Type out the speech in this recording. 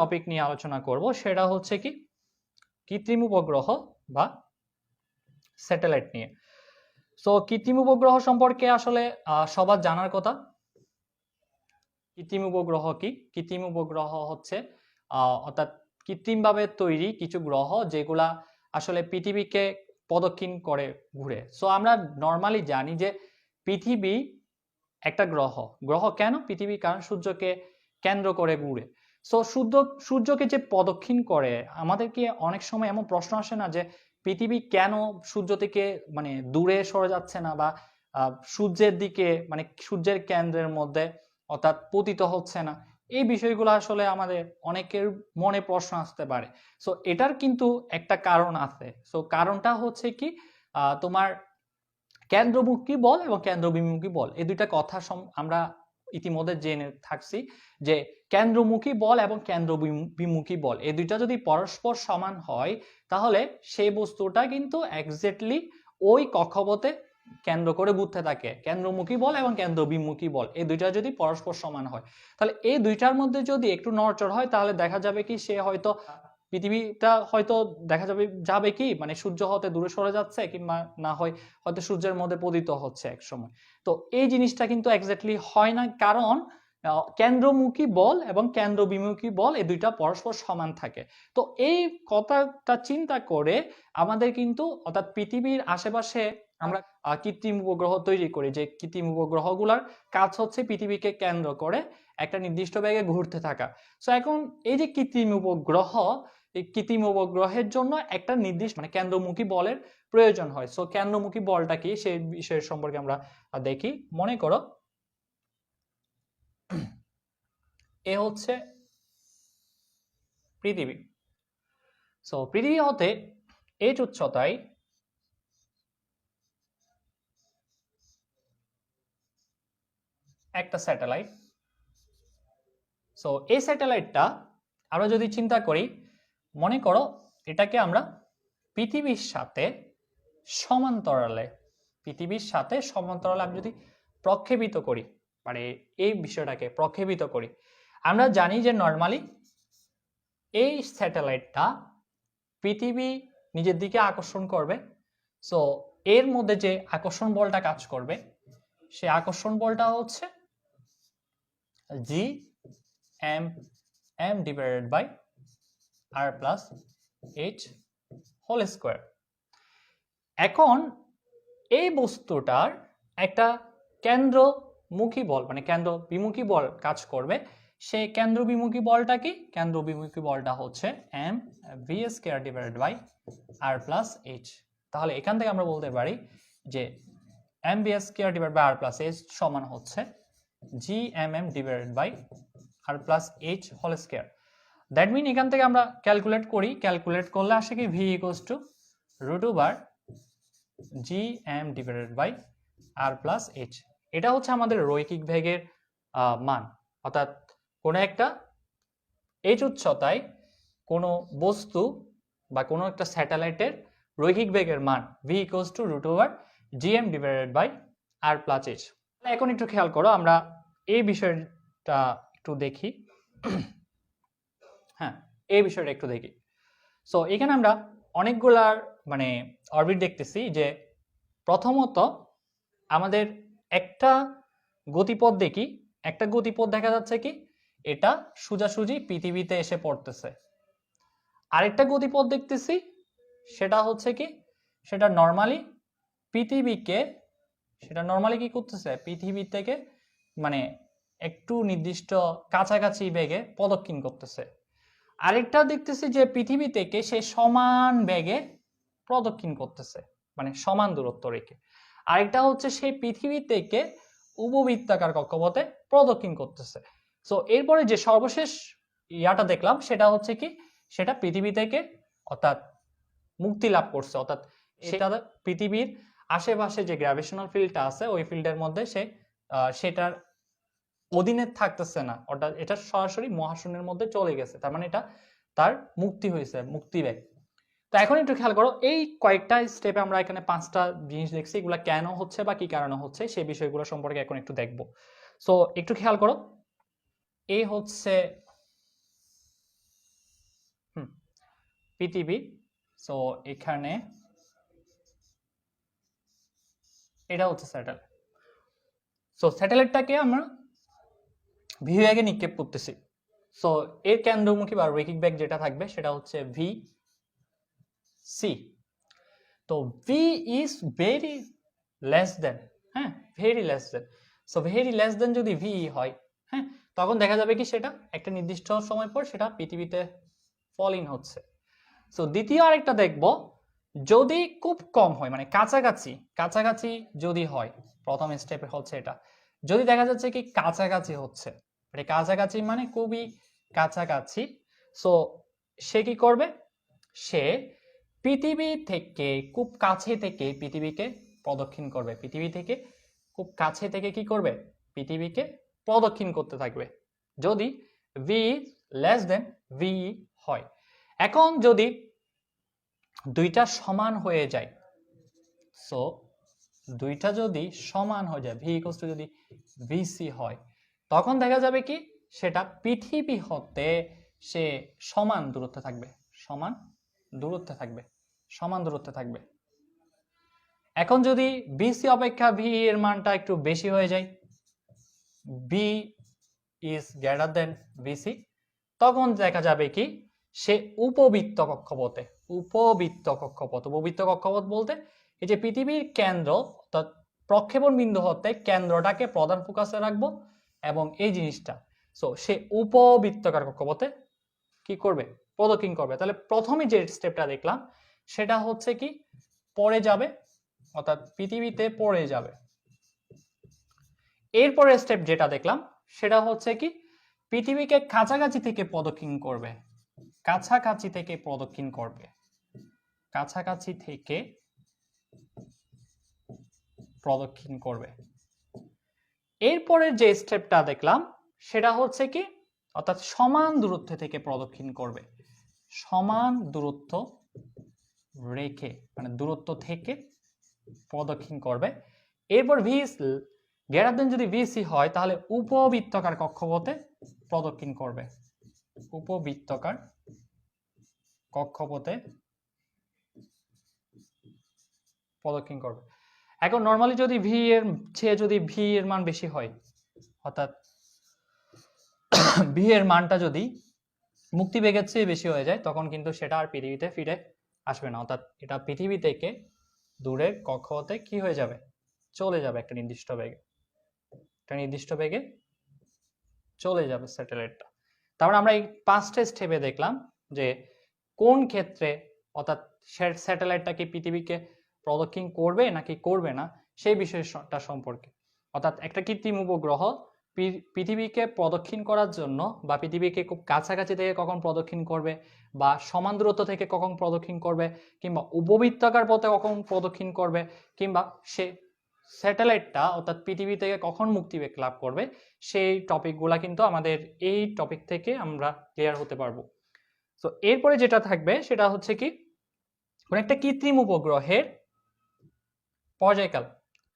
Topic নিয়ে আলোচনা করব, সেটা হচ্ছে কি? কৃত্রিম উপগ্রহ বা স্যাটেলাইট নিয়ে। সো কৃত্রিম উপগ্রহ সম্পর্কে আসলে সবার জানার কথা। কৃত্রিম উপগ্রহ কি? কৃত্রিম উপগ্রহ হচ্ছে অর্থাৎ কৃত্রিমভাবে তৈরি কিছু গ্রহ যেগুলা আসলে পৃথিবীকে প্রদক্ষিণ করে ঘুরে। সো আমরা নর্মালি জানি যে পৃথিবী একটা গ্রহ। গ্রহ কেন? পৃথিবী কারণ সূর্যকে কেন্দ্র করে ঘুরে। সো সূর্য সূর্যকে যে প্রদক্ষিণ করে, আমাদেরকে অনেক সময় এমন প্রশ্ন আসে না যে, পৃথিবী কেন সূর্য থেকে মানে দূরে সরে যাচ্ছে না বা সূর্যের দিকে মানে সূর্যের কেন্দ্রের মধ্যে অর্থাৎ পতিত হচ্ছে না। এই বিষয়গুলো আসলে আমাদের অনেকের মনে প্রশ্ন আসতে পারে। সো এটার কিন্তু একটা কারণ আছে। সো কারণটা হচ্ছে কি তোমার কেন্দ্রমুখী বল এবং কেন্দ্রবিমুখী বল, এই দুইটা কথা আমরা ইতিমধ্যে জেনে থাকছি যে কেন্দ্রমুখী বল এবং কেন্দ্রবিমুখী বল, এই দুইটা যদি পরস্পর সমান হয়, তাহলে সেই বস্তুটা কিন্তু এক্স্যাক্টলি ওই কক্ষপথে কেন্দ্র করে ঘুরতে থাকে। কেন্দ্রমুখী বল এবং কেন্দ্রবিমুখী বল, এই দুইটা যদি পরস্পর সমান হয়। তাহলে এই দুইটার মধ্যে যদি একটু নড়চড় হয়, তাহলে দেখা যাবে কি সে হয়তো পৃথিবীটা হয়তো দেখা যাবে যাবে কি? মানে সূর্য হতে দূরে সরে যাচ্ছে কিংবা না হয় হয়তো সূর্যের মধ্যে পতিত হচ্ছে এক সময়। তো এই জিনিসটা কিন্তু এক্স্যাক্টলি হয় না। কারণ কেন্দ্রমুখী বল এবং কেন্দ্রবিমুখী বল এই দুইটা পরস্পর সমান থাকে। তো এই কথাটা চিন্তা করে আমাদের কিন্তু, অর্থাৎ পৃথিবীর আশেপাশে আমরা কৃত্রিম উপগ্রহ তৈরি করি। যে কৃত্রিম উপগ্রহগুলোর কাজ হচ্ছে পৃথিবীকে কেন্দ্র করে একটা নির্দিষ্ট বেগে ঘুরতে থাকা। সো এখন এই যে কৃত্রিম উপগ্রহ এই কৃত্রিম উপগ্রহের জন্য একটা নির্দিষ্ট মানে কেন্দ্রমুখী বলের প্রয়োজন হয়। সো কেন্দ্রমুখী বলটা কি? সেই বিষয়ের সম্পর্কে আমরা দেখি। মনে করো, এ হচ্ছে পৃথিবী। সো পৃথিবী হতে এইচ উচ্চতায় একটা স্যাটেলাইট। সো এই স্যাটেলাইটটা আমরা যদি চিন্তা করি মনে করো এটাকে আমরা পৃথিবীর সাথে সমান্তরালে, পৃথিবীর সাথে সমান্তরালে আমি যদি প্রক্ষেপিত করি মানে এই বিষয়টাকে প্রক্ষেপিত করি, আমরা জানি যে নর্মালি এই স্যাটেলাইটটা পৃথিবী নিজের দিকে আকর্ষণ করবে। সো এর মধ্যে যে আকর্ষণ বলটা কাজ করবে, সে আকর্ষণ বলটা হচ্ছে G M M divided by R plus H whole square এখন এই বস্তুটার একটা কেন্দ্রমুখী বল মানে কেন্দ্র বিমুখী বল কাজ করবে। সেই কেন্দ্র বিমুখী বলটা কি? কেন্দ্র বিমুখী বলটা হচ্ছে M V square divided by R plus H তাহলে এখান থেকে আমরা বলতে পারি যে M V square divide by R plus H সমান হচ্ছে G M M divided by R plus H whole square that mean এখান থেকে আমরা ক্যালকুলেট করি। ক্যালকুলেট করলে আসে কি? V equals two root over G M divided by R plus H এটা হচ্ছে আমাদের রৈখিক বেগের আহ, মান। অর্থাৎ কোনো একটা এইচ উচ্চতায় কোনো বস্তু বা কোনো একটা স্যাটেলাইটের রৈখিক বেগের মান V equals two root over G M divided by R plus H এখন একটু খেয়াল করো আমরা এই বিষয়টা একটু দেখি। হ্যাঁ এই বিষয়টা একটু দেখি। সো এখানে আমরা অনেকগুলার মানে অরবিট দেখতেছি যে প্রথমত আমাদের একটা গতিপথ দেখি, একটা গতিপথ দেখা যাচ্ছে কি? এটা সোজাসুজি পৃথিবীতে এসে পড়তেছে। আরেকটা গতিপথ দেখতেছি, সেটা হচ্ছে কি? সেটা নর্মালি পৃথিবীকে, সেটা নর্মালি কি করতেছে? পৃথিবী থেকে মানে একটু নির্দিষ্ট কাছাকাছি বেগে প্রদক্ষিণ করতেছে। আরেকটা দেখতেছি যে পৃথিবী থেকে সে সমান বেগে প্রদক্ষিণ করতেছে মানে সমান দূরত্ব রেখে। আরেকটা হচ্ছে সেই পৃথিবী থেকে উপবৃত্তাকার কক্ষপথে প্রদক্ষিণ করতেছে। সো এরপরে যে সর্বশেষ ইয়াটা দেখলাম সেটা হচ্ছে কি সেটা পৃথিবী থেকে অর্থাৎ মুক্তি লাভ করছে। অর্থাৎ সেটা পৃথিবীর আশেপাশে যে গ্র্যাভিটেশনাল ফিল্ডটা আছে ওই ফিল্ডের মধ্যে সে সেটার অধীনে থাকতেছে না। অর্থাৎ এটা সরাসরি মহাশূন্যের মধ্যে চলে গেছে। তার মানে এটা তার মুক্তি হয়েছে, মুক্তি বেগ তো এখন একটু খেয়াল করো, এই কয়েকটা স্টেপে আমরা এখানে পাঁচটা জিনিস দেখছি, এগুলো কেন হচ্ছে বা কি কারণে হচ্ছে, সেই বিষয়গুলো সম্পর্কে এখন একটু দেখব। সো একটু খেয়াল করো এই হচ্ছে পৃথিবী। সো এখানে এটা হচ্ছে স্যাটেলাইট সো স্যাটেলাইটটাকে আমরা ভিউয়াগে নিক্ষেপ করতেছি। সো এর কেন্দ্রমুখী বা রেকিং ব্যাগ যেটা থাকবে সেটা হচ্ছে ভি সি তো V is very less than হ্যাঁ? Very less than so very less than যদি ভি হয় হ্যাঁ? তখন দেখা যাবে কি সেটা একটা নির্দিষ্ট সময় পর সেটা পৃথিবীতে ফল হচ্ছে। সো দ্বিতীয় আরেকটা দেখব। যদি খুব কম হয় মানে কাছাকাছি কাছাকাছি যদি হয়, প্রথম স্টেপে হচ্ছে এটা। যদি দেখা যাচ্ছে কি কাছাকাছি হচ্ছে মানে কাছাকাছি মানে খুবই কাছাকাছি সো সে কি করবে? সে পৃথিবী থেকে খুব কাছে থেকে পৃথিবীকে প্রদক্ষিণ করবে। পৃথিবী থেকে খুব কাছে থেকে কি করবে? পৃথিবীকে প্রদক্ষিণ করতে থাকবে। যদি ভি লেস দেন ভি হয়, এখন যদি দুইটা সমান হয়ে যায় সো দুইটা যদি সমান হয়ে যায় ভি ইকোস টু যদি ভিসি হয়, তখন দেখা যাবে কি? সেটা পৃথিবী হতে সে সমান দূরত্বে থাকবে, সমান দূরত্বে থাকবে, সমান দূরত্বে থাকবে। এখন যদি বিসি অপেক্ষা ভি এর মানটা একটু বেশি হয়ে যায় V is greater than VC তখন দেখা যাবে কি? সে উপবৃত্ত কক্ষপথে, উপবৃত্ত কক্ষপথ উপবৃত্ত কক্ষপথ বলতে এই যে পৃথিবীর কেন্দ্র, অর্থাৎ প্রক্ষেপণ বিন্দু হতে কেন্দ্রটাকে প্রধান ফোকাসে রাখব এবং এই জিনিসটা। সো সে উপবৃত্তকার কক্ষপথে কি করবে? প্রদক্ষিণ করবে। তাহলে প্রথমে যে স্টেপটা দেখলাম, সেটা হচ্ছে কি? পরে যাবে, অর্থাৎ পৃথিবীতে পড়ে যাবে। এরপরের স্টেপ যেটা দেখলাম, সেটা হচ্ছে কি? পৃথিবীকে কাছাকাছি থেকে প্রদক্ষিণ করবে। কাছাকাছি থেকে প্রদক্ষিণ করবে। কাছাকাছি থেকে প্রদক্ষিণ করবে। এরপরের যে স্টেপটা দেখলাম, সেটা হচ্ছে কি, অর্থাৎ সমান দূরত্ব থেকে প্রদক্ষিণ করবে। সমান দূরত্ব রেখে মানে দূরত্ব থেকে প্রদক্ষিণ করবে। এরপর ভি গ্রেটার দেন যদি ভিসি হয়, তাহলে উপবৃত্তকার কক্ষপথে প্রদক্ষিণ করবে। উপবৃত্তকার কক্ষপথে প্রদক্ষিণ করবে। এখন নর্মালি যদি ভি এর চেয়ে যদি ভি এর মান বেশি হয়, অর্থাৎ ভি এর মানটা যদি মুক্তি বেগের চেয়ে বেশি হয়ে যায়, তখন কিন্তু সেটা আর পৃথিবীতে ফিরে আসবে না। অর্থাৎ এটা পৃথিবী থেকে দূরের কক্ষপথে কি হয়ে যাবে? চলে যাবে একটা নির্দিষ্ট বেগে। একটা নির্দিষ্ট বেগে চলে যাবে স্যাটেলাইটটা। তারপরে আমরা এই পাঁচটা স্টেপে দেখলাম যে কোন ক্ষেত্রে, অর্থাৎ স্যাটেলাইটটা কি পৃথিবীকে প্রদক্ষিণ করবে নাকি করবে না, সেই বিষয়টা সম্পর্কে। অর্থাৎ একটা কৃত্রিম উপগ্রহ পৃথিবীকে প্রদক্ষিণ করার জন্য বা পৃথিবীকে খুব কাছাকাছি থেকে কখন প্রদক্ষিণ করবে বা সমান দূরত্ব থেকে কখন প্রদক্ষিণ করবে কিংবা উপবৃত্তাকার পথে কখন প্রদক্ষিণ করবে কিংবা সে স্যাটেলাইটটা অর্থাৎ পৃথিবী থেকে কখন মুক্তিবেগ লাভ করবে, সেই টপিকগুলা কিন্তু আমাদের এই টপিক থেকে আমরা ক্লিয়ার হতে পারব। তো এরপরে যেটা থাকবে সেটা হচ্ছে কি, কোনো একটা কৃত্রিম উপগ্রহের पहुँचे कल।